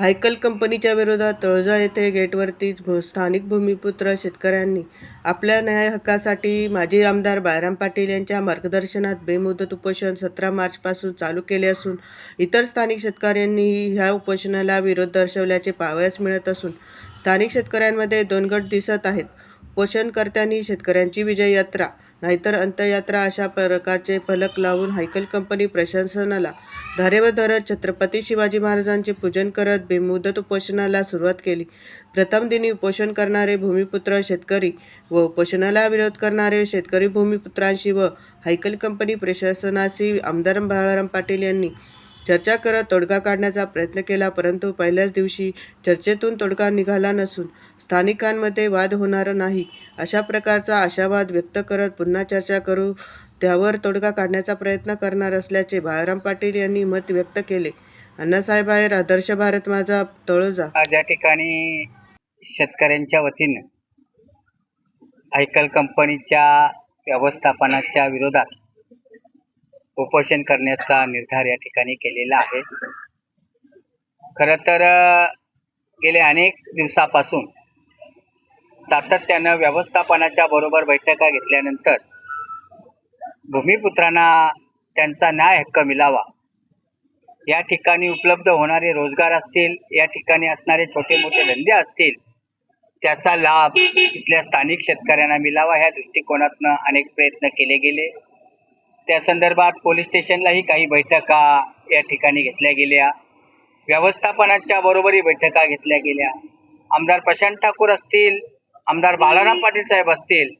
हायकल कंपनीच्या विरोधात तळजा येथे गेटवरतीच भू स्थानिक भूमिपुत्र शेतकऱ्यांनी आपल्या न्याय हक्कासाठी माजी आमदार बायराम पाटील यांच्या मार्गदर्शनात बेमुदत उपोषण सतरा मार्चपासून चालू केले असून इतर स्थानिक शेतकऱ्यांनीही ह्या उपोषणाला विरोध दर्शवल्याचे पाहावयास मिळत असून स्थानिक शेतकऱ्यांमध्ये दोन गट दिसत आहेत. उपोषणकर्त्यांनी शेतकऱ्यांची विजय यात्रा नाहीतर अंत्ययात्रा अशा प्रकारचे फलक लावून हायकल कंपनी प्रशासनाला धारेवर धरत छत्रपती शिवाजी महाराजांचे पूजन करत बेमुदत उपोषणाला सुरुवात केली. प्रथम दिनी उपोषण करणारे भूमिपुत्र शेतकरी व उपोषणाला विरोध करणारे शेतकरी भूमिपुत्रांशी व हायकल कंपनी प्रशासनाशी आमदार बाळाराम पाटील यांनी चर्चा करत तोडगा काढण्याचा प्रयत्न केला परंतु पहिल्याच दिवशी चर्चेतून तोडगा निघाला नसून स्थानिकांमध्ये वाद होणार नाही. अशा प्रकारचा आशावाद व्यक्त करत पुन्हा चर्चा करू त्यावर तोडगा काढण्याचा प्रयत्न करणार असल्याचे बाळाराम पाटील यांनी मत व्यक्त केले. अण्णासाहेब आहेर आदर्श भारत माझा तळोजा. आज या ठिकाणी शेतकऱ्यांच्या वतीनं आयकल कंपनीच्या व्यवस्थापनाच्या विरोधात उपोषण करण्याचा निर्धार या ठिकाणी केलेला आहे. खर तर गेले अनेक दिवसापासून सातत्यानं व्यवस्थापनाच्या बरोबर बैठका घेतल्यानंतर भूमिपुत्रांना त्यांचा न्याय हक्क मिळावा. या ठिकाणी उपलब्ध होणारे रोजगार असतील या ठिकाणी असणारे छोटे मोठे धंदे असतील त्याचा लाभ तिथल्या स्थानिक शेतकऱ्यांना मिळावा ह्या दृष्टिकोनातनं अनेक प्रयत्न केले गेले. त्या संदर्भात पोलीस स्टेशनलाही काही बैठका या ठिकाणी घेतल्या गेल्या. व्यवस्थापनाच्या बरोबरही बैठका घेतल्या गेल्या. आमदार प्रशांत ठाकूर असतील आमदार बालाराम पाटील साहेब असतील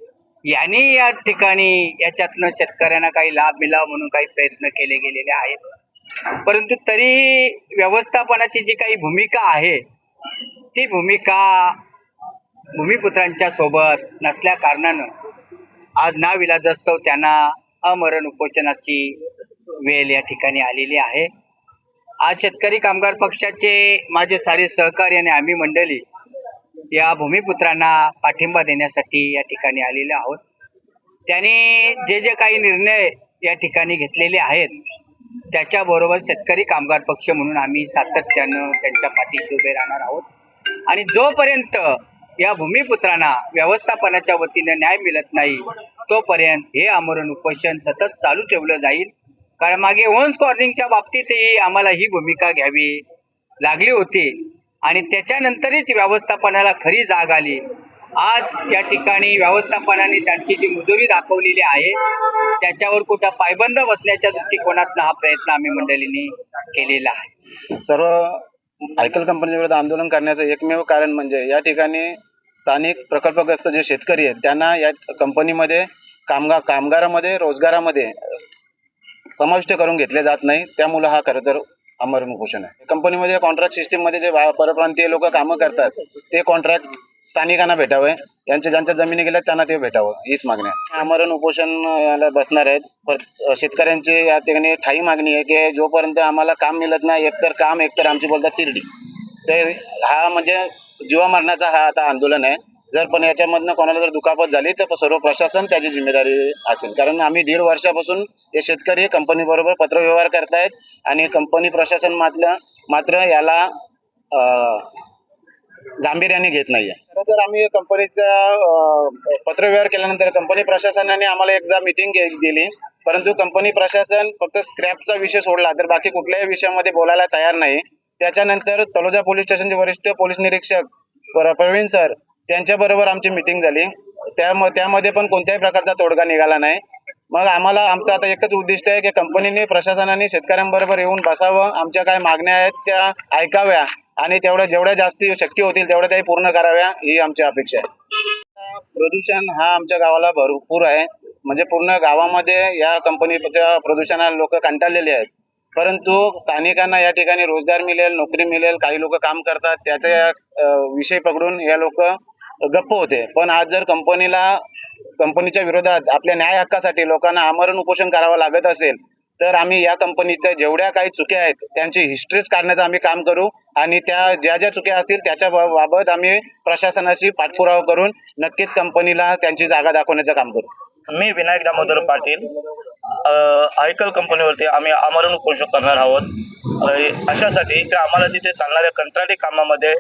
यांनी या ठिकाणी याच्यातनं शेतकऱ्यांना काही लाभ मिळावा म्हणून काही प्रयत्न केले गेलेले आहेत. परंतु तरी व्यवस्थापनाची जी काही भूमिका आहे ती भूमिका भूमिपुत्रांच्या सोबत नसल्या कारणानं आज ना विलाजस्तव त्यांना अमरण उपोषणाची वेळ या ठिकाणी आलेली आहे. आज शेतकरी कामगार पक्षाचे माझे सारे सहकारी आणि आम्ही मंडळी या भूमिपुत्रांना पाठिंबा देण्यासाठी या ठिकाणी आलेले आहोत. त्यांनी जे जे काही निर्णय या ठिकाणी घेतलेले आहेत त्याच्याबरोबर शेतकरी कामगार पक्ष म्हणून आम्ही सातत्यानं त्यांच्या पाठीशी उभे राहणार आहोत. आणि जोपर्यंत या भूमिपुत्रांना व्यवस्थापनाच्या वतीने न्याय मिळत नाही तोपर्यंत हे आमरण उपोषण सतत चालू ठेवलं जाईल. कारण मागे होन्स कॉर्निंगच्या बाबतीतही आम्हाला ही भूमिका घ्यावी लागली होती. आणि त्याच्यानंतरच व्यवस्थापनाला खरी जाग आली. आज या ठिकाणी व्यवस्थापनाने त्यांची जी मुजोरी दाखवलेली आहे त्याच्यावर कुठं पायबंद बसण्याच्या दृष्टिकोनातनं हा प्रयत्न आम्ही मंडळींनी केलेला आहे. सर्व आयकल कंपनी विरुद्ध आंदोलन करण्याचं एकमेव कारण म्हणजे या ठिकाणी स्थानिक प्रकल्पग्रस्त जे शेतकरी आहेत त्यांना या कंपनीमध्ये कामगार कामगारामध्ये रोजगारामध्ये समाविष्ट करून घेतले जात नाही. त्यामुळे हा खरं तर अमरण उपोषण आहे. कंपनीमध्ये कॉन्ट्रॅक्ट सिस्टीममध्ये जे परप्रांतीय लोक कामं करतात ते कॉन्ट्रॅक्ट स्थानिकांना भेटावे. यांच्या ज्यांच्या जमिनी गेल्या त्यांना ते भेटावं. हीच मागणी आहे. आमरण उपोषण याला बसणार आहेत. शेतकऱ्यांची या ठिकाणी ठाई मागणी आहे की जोपर्यंत आम्हाला काम मिळत नाही एकतर काम एकतर आमची बोलतात तिरडी. तर हा म्हणजे जीवा मारण्याचा हा आता आंदोलन आहे. जर पण याच्यामधनं कोणाला जर दुखापत झाली तर सर्व प्रशासन त्याची जिम्मेदारी असेल. कारण आम्ही दीड वर्षापासून हे शेतकरी कंपनी बरोबर पत्रव्यवहार करतायत आणि कंपनी प्रशासन मात्र मात्र याला गांभीर्याने घेत नाहीये. खरं तर आम्ही कंपनीचा पत्रव्यवहार केल्यानंतर कंपनी प्रशासनाने आम्हाला एकदा मिटिंग दिली परंतु कंपनी प्रशासन फक्त स्क्रॅपचा विषय सोडला तर बाकी कुठल्याही विषयामध्ये बोलायला तयार नाही. त्याच्यानंतर तलोजा पोलीस स्टेशनचे वरिष्ठ पोलीस निरीक्षक प्रवीण सर त्यांच्या बरोबर आमची मिटिंग झाली. त्याम त्यामध्ये पण कोणत्याही प्रकारचा तोडगा निघाला नाही. मग आम्हाला आमचं आता एकच उद्दिष्ट आहे की कंपनीने प्रशासनाने शेतकऱ्यांबरोबर येऊन बसावं. आमच्या काय मागण्या आहेत त्या ऐकाव्या आणि तेवढ्या जेवढ्या जास्ती शक्य होतील तेवढ्या त्याही पूर्ण कराव्या ही आमची अपेक्षा आहे. प्रदूषण हा आमच्या गावाला भरपूर आहे. म्हणजे पूर्ण गावामध्ये या कंपनीच्या प्रदूषणाला लोक कंटाळलेले आहेत. परंतु स्थानिकांना या ठिकाणी रोजगार मिळेल नोकरी मिळेल काही लोक काम करतात त्याचा विषय पकडून या लोक गप्प होते. पण आज जर कंपनीला कंपनीच्या विरोधात आपल्या न्याय हक्कासाठी लोकांना आमरण उपोषण करावं लागत असेल तर आम्ही या कंपनीच्या जेवढ्या काही चुक्या आहेत त्यांची हिस्ट्रीच काढण्याचं आम्ही काम करू आणि त्या ज्या ज्या चुक्या असतील त्याच्या बाबत आम्ही प्रशासनाशी पाठपुरावा करून नक्कीच कंपनीला त्यांची जागा दाखवण्याचं काम करू. मी विनायक दामोदर पाटील आयकल कंपनीवरती आम्ही आमरण उपोषण करणार आहोत. अशासाठी की आम्हाला तिथे चालणाऱ्या कंत्राटी कामामध्ये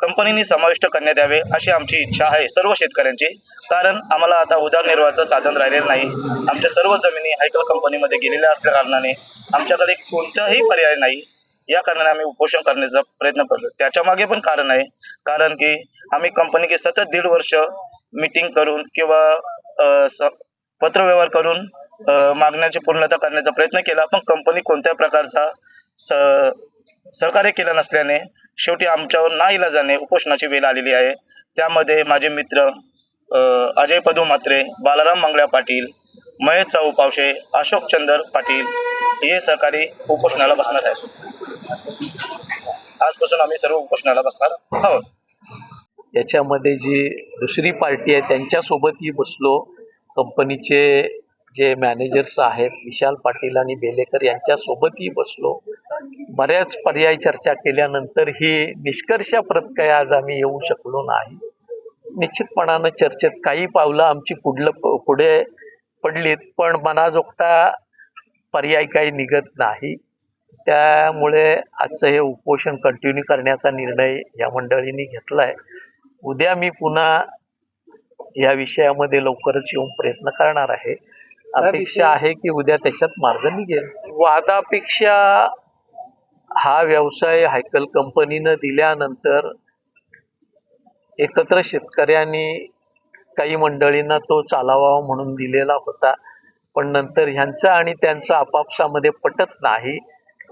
कंपनीने समाविष्ट करण्यात यावे अशी आमची इच्छा आहे सर्व शेतकऱ्यांची. कारण आम्हाला आता उदरनिर्वाहाचं साधन राहिलेलं नाही. आमच्या सर्व जमिनी हायकल कंपनीमध्ये गेलेल्या असल्या कारणाने आमच्याकडे कोणताही पर्याय नाही. या कारणाने आम्ही उपोषण करण्याचा प्रयत्न करतो त्याच्यामागे पण कारण आहे. कारण की आम्ही कंपनी की सतत दीड वर्ष मीटिंग करून किंवा स- पत्रव्यवहार करून मागण्याची पूर्णता करण्याचा प्रयत्न केला. पण कंपनी कोणत्या प्रकारचा सहकार्य केलं नसल्याने शेवटी आमच्यावर नाईलाजाने उपोषणाची वेळ आलेली आहे. त्यामध्ये माझे मित्र अजय पदू म्हात्रे बालाराम मंगळ्या पाटील महेश चाऊ पावशे अशोक चंदर पाटील हे सहकारी उपोषणाला बसणार आहे आजपासून आम्ही सर्व उपोषणाला बसणार आहोत. याच्यामध्ये जी दुसरी पार्टी आहे त्यांच्यासोबतही बसलो. कंपनीचे जे मॅनेजर्स आहेत विशाल पाटील आणि बेलेकर यांच्यासोबतही बसलो. बऱ्याच पर्याय चर्चा केल्यानंतर ही निष्कर्षाप्रत काय आज आम्ही येऊ शकलो नाही. निश्चितपणानं चर्चेत काही पावलं आमची पुढलं पुढे पडलीत पण मनाजोगता पर्याय काही निघत नाही. त्यामुळे आजचं हे उपोषण कंटिन्यू करण्याचा निर्णय या मंडळींनी घेतला आहे उद्या मी पुन्हा या विषयामध्ये लवकरच येऊन प्रयत्न करणार आहे. अपेक्षा आहे की उद्या त्याच्यात मार्ग निघेल. वादापेक्षा हा व्यवसाय हायकल कंपनीनं दिल्यानंतर एकत्र शेतकऱ्यांनी काही मंडळींना तो चालावा म्हणून दिलेला होता. पण नंतर ह्यांचं आणि त्यांचं आपापसामध्ये पटत नाही.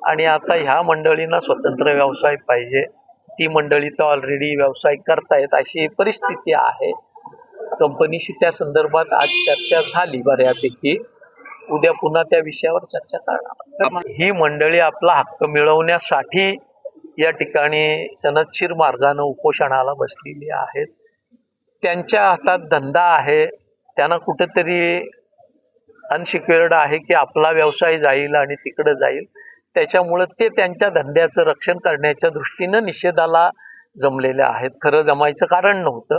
आणि आता ह्या मंडळींना स्वतंत्र व्यवसाय पाहिजे. ती मंडळी तर ऑलरेडी व्यवसाय करतायत अशी परिस्थिती आहे. कंपनीशी त्या संदर्भात आज चर्चा झाली बऱ्यापैकी. उद्या पुन्हा त्या विषयावर चर्चा करणार ही मंडळी आपला हक्क मिळवण्यासाठी या ठिकाणी सनदशीर मार्गाने उपोषणाला बसलेली आहेत. त्यांच्या हातात धंदा आहे. त्यांना कुठेतरी अनसिक्युअर्ड आहे की आपला व्यवसाय जाईल आणि तिकडं जाईल. त्याच्यामुळं ते त्यांच्या धंद्याचं रक्षण करण्याच्या दृष्टीनं निषेधाला जमलेले आहेत. खरं जमायचं कारण नव्हतं.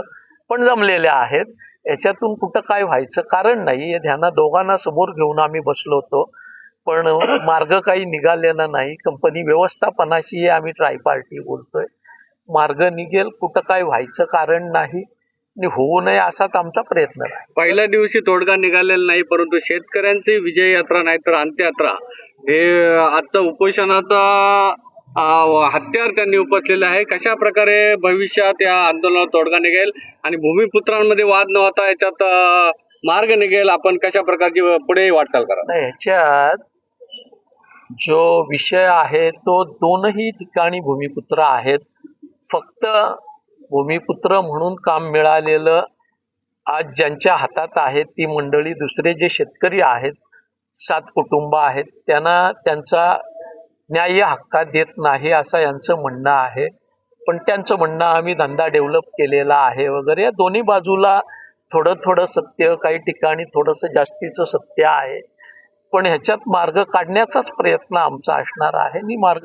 पण जमलेले आहेत. याच्यातून कुठं काय व्हायचं कारण नाही. हे ध्याना दोघांना समोर घेऊन आम्ही बसलो होतो. पण मार्ग काही निघालेला नाही. कंपनी व्यवस्थापनाशी आम्ही ट्राय पार्टी बोलतोय. मार्ग निघेल कुठं काय व्हायचं कारण नाही. आणि होऊ नये असाच आमचा प्रयत्न आहे. पहिल्या दिवशी तोडगा निघालेला नाही परंतु शेतकऱ्यांची विजय यात्रा नाही तर अंत्ययात्रा. हे आजचा उपोषणाचा हत्यार त्यांनी उपसलेलं आहे. कशा प्रकारे भविष्यात या आंदोलनाला तोडगा निघेल आणि भूमिपुत्रांमध्ये वाद न होता याच्यात मार्ग निघेल आपण कशा प्रकारची पुढे वाटचाल करा ह्याच्यात जो विषय आहे तो दोनही ठिकाणी भूमिपुत्र आहेत. फक्त भूमिपुत्र म्हणून काम मिळालेलं आज ज्यांच्या हातात आहेत ती मंडळी दुसरे जे शेतकरी आहेत सात कुटुंब आहेत त्यांना त्यांचा न्याय हक्का देत नाही असं यांचं म्हणणं आहे. पण त्यांचं म्हणणं आम्ही धंदा डेव्हलप केलेला आहे वगैरे. या दोन्ही बाजूला थोडं थोडं सत्य काही ठिकाणी थोडंसं जास्तीचं सत्य आहे. पण ह्याच्यात मार्ग काढण्याचाच प्रयत्न आमचा असणार आहे. आणि मार्ग